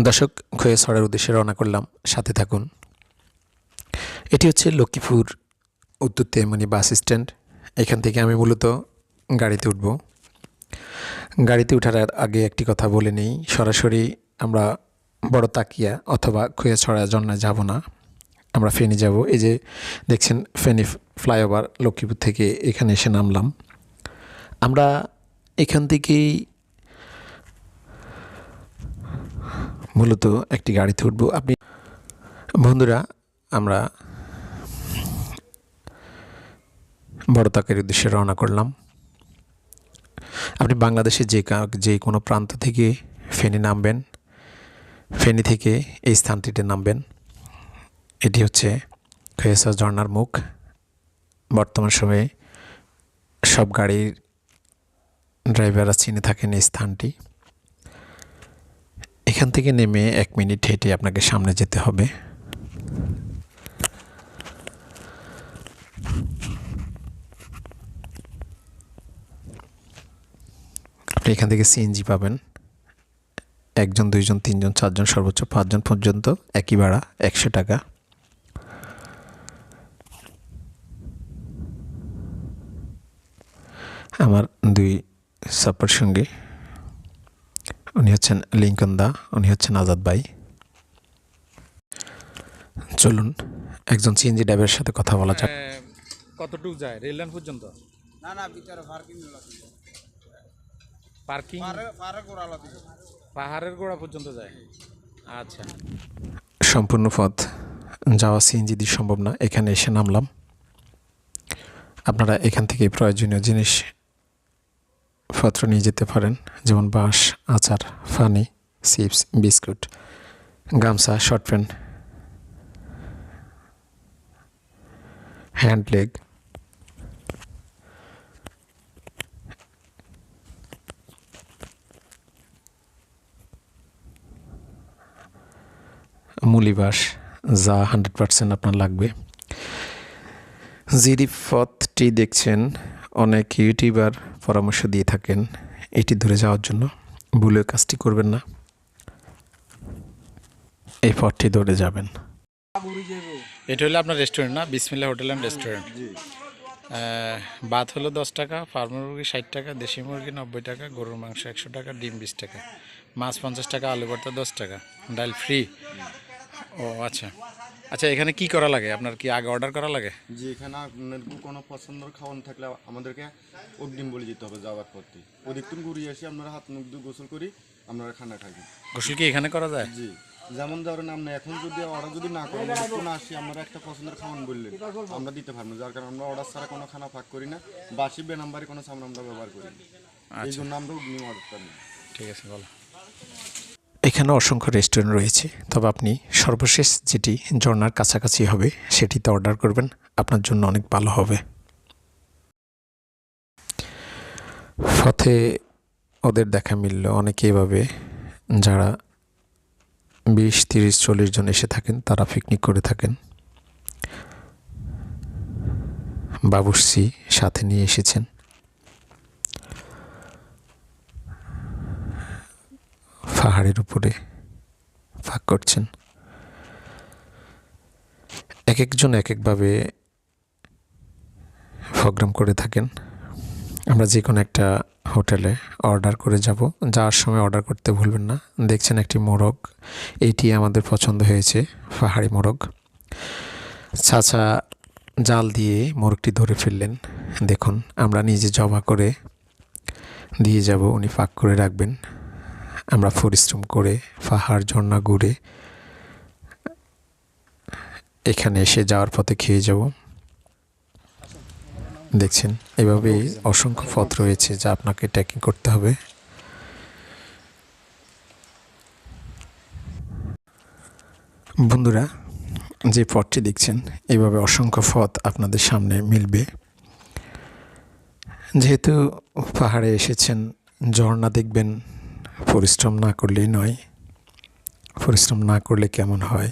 দর্শক খয়ে ছড়ার উদ্দেশ্যে রওনা করলাম। সাথে থাকুন। এটি হচ্ছে লক্ষ্মীপুর উত্তর তেমনি বাস স্ট্যান্ড। এখান থেকে আমি মূলত গাড়িতে উঠব। গাড়িতে ওঠার আগে একটি কথা বলে নেই। সরাসরি আমরা বড় তাকিয়া অথবা খুয়ে ছড়া জন্নায় যাব না। আমরা ফেনি যাব। এই যে দেখছেন, ফেনি ফ্লাইওভার লক্ষ্মীপুর থেকে এখানে এসে নামলাম। আমরা এখান থেকেই মূলত একটি গাড়িতে উঠবো। আপনি, বন্ধুরা, আমরা বড় তাকের উদ্দেশ্যে রওনা করলাম। আপনি বাংলাদেশের যে যে কোনো প্রান্ত থেকে ফেনী নামবেন, ফেনী থেকে এই স্থানটিতে নামবেন। এটি হচ্ছে খয়েসা ঝর্নার মুখ। বর্তমান সময়ে সব গাড়ির ড্রাইভাররা চিনে থাকেন এই স্থানটি। এখান থেকে নেমে এক মিনিট হেঁটে আপনাকে সামনে যেতে হবে। আপনি এখান থেকে সিএনজি পাবেন। একজন, দুইজন, তিনজন, চারজন, সর্বোচ্চ পাঁচজন পর্যন্ত একই ভাড়া, একশো টাকা। আমার দুই সাপোর সঙ্গী উনি হচ্ছেন লিঙ্কন দা উনি হচ্ছেন আজাদ ভাই। চলুন একজন সিএনজি ড্রাইভারের সাথে কথা বলা যাক। কতটুক যায়? রেল লাইন পর্যন্ত? না না ভিতরে পার্কিং পার্কিং পাহাড়ের গোড়া পর্যন্ত যায়? আচ্ছা। সম্পূর্ণ পথ যাওয়া সিএনজি দিয়ে সম্ভব না। এখানে এসে নামলাম। আপনারা এখান থেকে প্রয়োজনীয় জিনিস পত্র নিয়ে যেতে পারেন, যেমন বাঁশ, আচার, ফানি, চিপস, বিস্কুট, গামছা, শর্ট প্যান্ট, হ্যান্ড লেগ মুলিবাস যা হান্ড্রেড পার্সেন্ট আপনার লাগবে। জিডি পথটি দেখছেন, অনেক ইউটিউবার পরামর্শ দিয়ে থাকেন এটি ধরে যাওয়ার জন্য ভুলেও কাজটি করবেন না। এই পথটি ধরে যাবেন। এটা হলো আপনার রেস্টুরেন্ট না? বিসমিল্লা হোটেল অ্যান্ড রেস্টুরেন্ট ভাত হলো দশ টাকা ফার্ম মুরগি ষাট টাকা দেশি মুরগি নব্বই টাকা গরুর মাংস একশো টাকা ডিম বিশ টাকা। মাছ পঞ্চাশ টাকা আলু ভর্তা দশ টাকা। ডাল ফ্রি ও আচ্ছা। আচ্ছা এখানে কি করা লাগে? আপনার কি আগে অর্ডার করা লাগে? যে এখানে আপনার কোনো পছন্দের খাওয়ান থাকলে আমাদেরকে অগ্রিম বলে যেতে হবে যাওয়ার পথে। ওদিকটুন ঘুরিয়ে এসে আপনারা হাত মুখ দিয়ে গোসল করি আপনারা খানা খাই। গোসল কি এখানে করা যায়? জি যেমন ধরেন আপনি এখন যদি অর্ডার যদি না করেন না আসি আমরা একটা পছন্দের খাওয়ান বললেন আমরা দিতে পারব যার কারণে আমরা অর্ডার ছাড়া কোনো খানা ফাঁক করি না বাসি বে নাম্বারে কোনো সামান আমরা ব্যবহার করি না। এই জন্য আমরা অগ্রিম অর্ডার করি ঠিক আছে বলো। এখানে অসংখ্য রেস্টুরেন্ট রয়েছে, তবে আপনি সর্বশেষ যেটি ঝর্নার কাছাকাছি হবে, সেটিতে অর্ডার করবেন, আপনার জন্য অনেক ভালো হবে। পথে ওদের দেখা মিলল, অনেকে এভাবে যারা বিশ, তিরিশ, চল্লিশ জন এসে থাকেন, তারা পিকনিক করে থাকেন। বাবুর্চি সাথে নিয়ে এসেছেন। পাহাড়ের উপরে ফাঁক করছেন। এক একজন এক একভাবে প্রোগ্রাম করে থাকেন। আমরা যে কোনো একটা হোটেলে অর্ডার করে যাব। যাওয়ার সময় অর্ডার করতে ভুলবেন না। দেখছেন একটি মোরগ। এইটি আমাদের পছন্দ হয়েছে, পাহাড়ি মোরগ। চাচা জাল দিয়ে মোরগটি ধরে ফেললেন। দেখুন, আমরা নিজে জমা করে দিয়ে যাব। উনি ফাঁক করে রাখবেন। আমরা পরিশ্রম করে পাহাড়, ঝর্ণা ঘুরে এখানে এসে যাওয়ার পথে খেয়ে যাব। দেখছেন, এভাবেই অসংখ্য পথ রয়েছে যা আপনাকে ট্রেকিং করতে হবে। বন্ধুরা, যে পথটি দেখছেন, এভাবে অসংখ্য পথ আপনাদের সামনে মিলবে। যেহেতু পাহাড়ে এসেছেন, ঝর্ণা দেখবেন পরিশ্রম না করলেই নয়। পরিশ্রম না করলে কেমন হয়?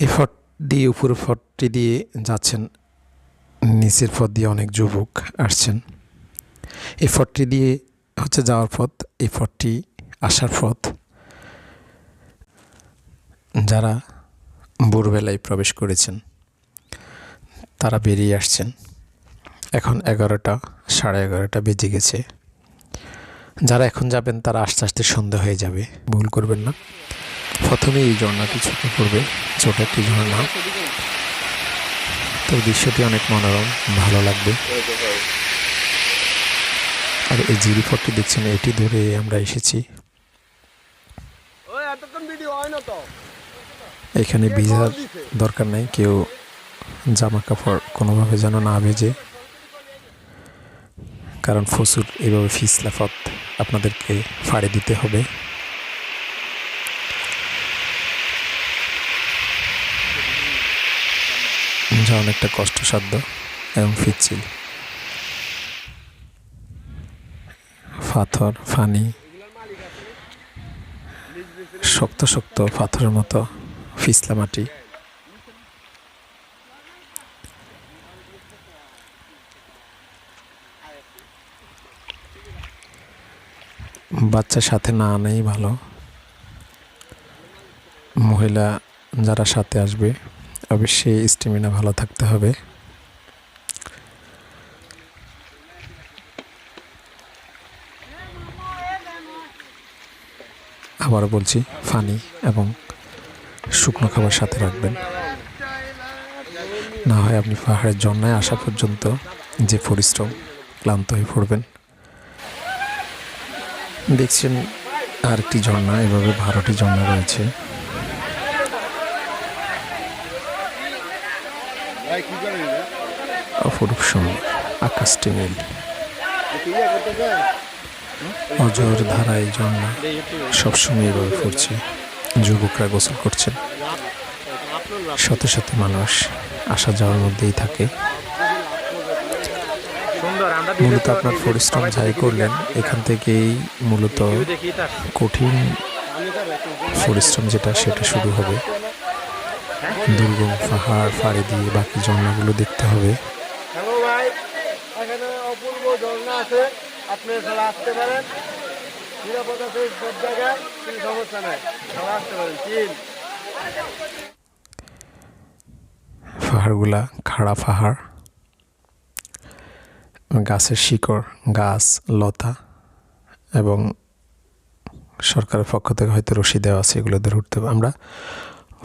এই ফট দিয়ে উপর ফটটি দিয়ে যাচ্ছেন। নিচের পথ দিয়ে অনেক যুবক আসছেন। এই ফটটি দিয়ে হচ্ছে যাওয়ার পথ। এই ফটটি আসার পথ। যারা ভোরবেলায় প্রবেশ করেছেন, তারা বেরিয়ে আসছেন। এখন এগারোটা, সাড়ে এগারোটা বেজে গেছে। যারা এখন যাবেন তারা আস্তে আস্তে সন্ধ্যা হয়ে যাবে। ভুল করবেন না। প্রথমে এই ঝর্ণাটি চোখে পড়বে ছোট একটি ঝর্ণা। তো দৃশ্যটি অনেক মনোরম ভালো লাগবে। আর এই জিরিপথটি দেখছেন এটি ধরে আমরা এসেছি। এখানে ভিজার দরকার নাই কেউ জামা কাপড় কোনোভাবে যেন না ভেজে। কারণ ফসুর এইভাবে ফিসলাফত। আপনাদেরকে ফাড়ে দিতে হবে। যা অনেকটা কষ্টসাধ্য এবং পিচ্ছিল পাথর, ফানি, শক্ত শক্ত পাথরের মতো ফিসলা মাটি বাচ্চা সাথে না আনাই ভালো। মহিলা যারা সাথে আসবে, অবশ্যই স্টেমিনা ভালো থাকতে হবে। আবারও বলছি, ফানি এবং শুকনো খাবার সাথে রাখবেন। না হয় আপনি পাহাড়ের জন্যায় আসা পর্যন্ত যে পরিশ্রম ক্লান্ত হয়ে পড়বেন। দেখছেন আরেকটি ঝর্ণা, এভাবে বারোটি ঝর্ণা রয়েছে। অপরূপ সুন্দর আকাশটি নীল। অজর ধারায় ঝর্ণা সবসময় এভাবে পড়ছে যুবকরা গোসল করছেন শত শত মানুষ আসা যাওয়ার মধ্যেই থাকে। মূলত আপনার পরিশ্রম যাই করলেন এখান থেকেই মূলত কঠিন পরিশ্রম যেটা সেটা শুরু হবে। দুর্গম পাহাড় পাড়ি দিয়ে বাকি ঝর্ণাগুলো দেখতে হবে। হ্যালো ভাই এখানে অপূর্ব ঝর্ণা আছে। আপনি সবাই আসতে পারেন। নিরাপদ আছে সব জায়গায় কোনো সমস্যা নাই। সবাই আসতে পারেন চিন পাহাড়গুলা খাড়া পাহাড়। গাছের শিকড়, গাছ, লতা এবং সরকারের পক্ষ থেকে হয়তো রশি দেওয়া আছে, এগুলো ধরে উঠতে আমরা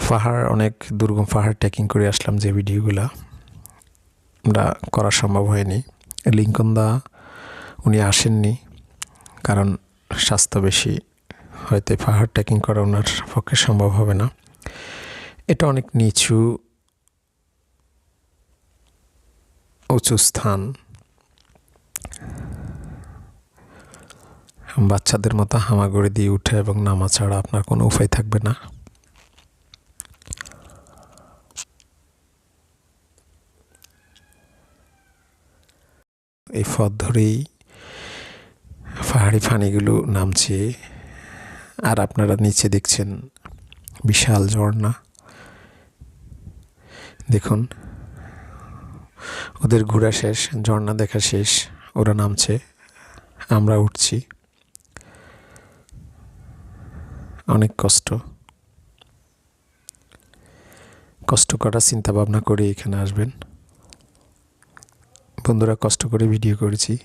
পাহাড়, অনেক দুর্গম পাহাড় ট্রেকিং করে আসলাম যে ভিডিওগুলা। আমরা করা সম্ভব হয়নি। লিঙ্কন দা, উনি আসেননি কারণ স্বাস্থ্য বেশি। হয়তো পাহাড় ট্রেকিং করা ওনার পক্ষে সম্ভব হবে না। এটা অনেক নিচু, উঁচু স্থান। বাচ্চাদের মতো হামাগুড়ি দিয়ে উঠে এবং নামা ছাড়া আপনার কোনো উপায় থাকবে না। এই পথ ধরেই পাহাড়ি ফানিগুলো নামছে আর আপনারা নিচে দেখছেন বিশাল ঝর্ণা। দেখুন, ওদের ঘোরা শেষ, ঝর্ণা দেখা শেষ, ওরা নামছে, আমরা উঠছি। অনেক কষ্ট। কষ্ট করার চিন্তা ভাবনা করে এখানে আসবেন। বন্ধুরা, কষ্ট করে ভিডিও করেছি,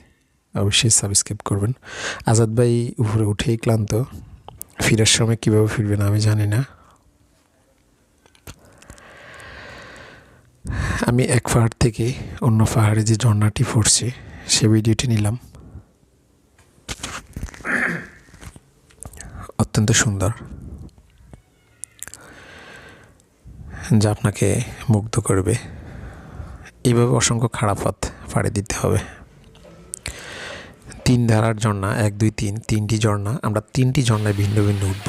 অবশ্যই সাবস্ক্রাইব করবেন। আজাদ ভাই উপরে উঠেই ক্লান্ত। ফিরার সময় কীভাবে ফিরবেন আমি জানি না। আমি এক পাহাড় থেকে অন্য পাহাড়ে যে ঝর্ণাটি পড়ছে, সে ভিডিওটি নিলাম। অত্যন্ত সুন্দর। যা আপনাকে মুগ্ধ করবে। এইভাবে অসংখ্য খারাপ পথ পাড়ি দিতে হবে। তিন ধারার ঝর্ণা, এক, দুই, তিন, তিনটি ঝর্ণা, আমরা তিনটি ঝর্ণায় ভিন্ন ভিন্ন উঠব।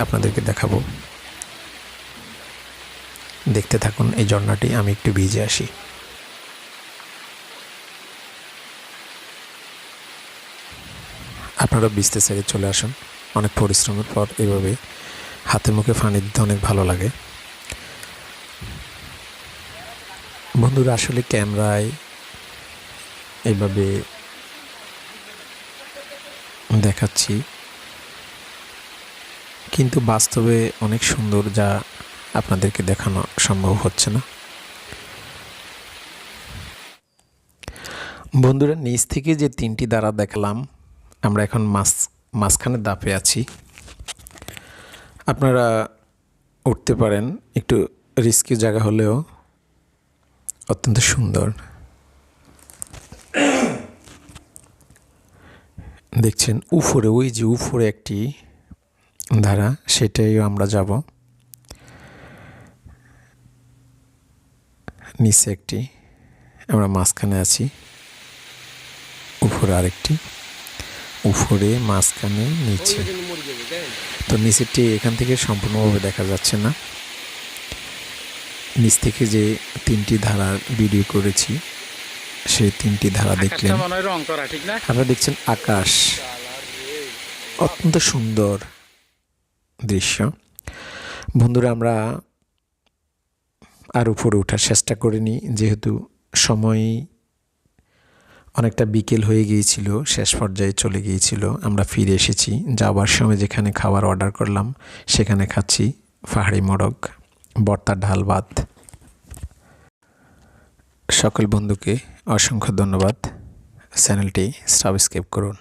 আপনাদেরকে দেখাবো। দেখতে থাকুন এই ঝর্ণাটি, আমি একটু ভিজে আসি। আপনারা ভিজতে ছেড়ে চলে আসুন। অনেক পরিশ্রমের পর এভাবে হাতে মুখে ফানি দিতে অনেক ভালো লাগে। বন্ধুরা, আসলে ক্যামেরায় এইভাবে দেখাচ্ছি। কিন্তু বাস্তবে অনেক সুন্দর যা আপনাদেরকে দেখানো সম্ভব হচ্ছে না। বন্ধুরা, নিচ থেকে যে তিনটি দ্বারা দেখালাম আমরা এখন মাছ মাঝখানে দাপে আছি। আপনারা উঠতে পারেন, একটু রিস্কি জায়গা হলেও অত্যন্ত সুন্দর। দেখছেন উফরে ওই যে উফরে একটি ধারা, সেটাই আমরা যাব। নিচে একটি, আমরা মাঝখানে আছি। উপরে আরেকটি। উপরে মাঝখানে নিচে। তো নিচেরটি এখান থেকে সম্পূর্ণভাবে দেখা যাচ্ছে না। নিচ থেকে যে তিনটি ধারার ভিডিও করেছি সেই তিনটি ধারা দেখলেন। আপনারা দেখছেন আকাশ। অত্যন্ত সুন্দর দৃশ্য। বন্ধুরা আমরা আর উপরে ওঠার চেষ্টা করিনি যেহেতু সময় অনেকটা বিকেল হয়ে গিয়েছিল, শেষ পর্যায়ে চলে গিয়েছিল। আমরা ফিরে এসেছি, যাওয়ার সময় যেখানে খাবার অর্ডার করলাম, সেখানে খাচ্ছি পাহাড়ি মোড়ক বর্তা ঢাল ভাত। সকল বন্ধুকে অসংখ্য ধন্যবাদ। চ্যানেলটি সাবস্ক্রাইব করুন।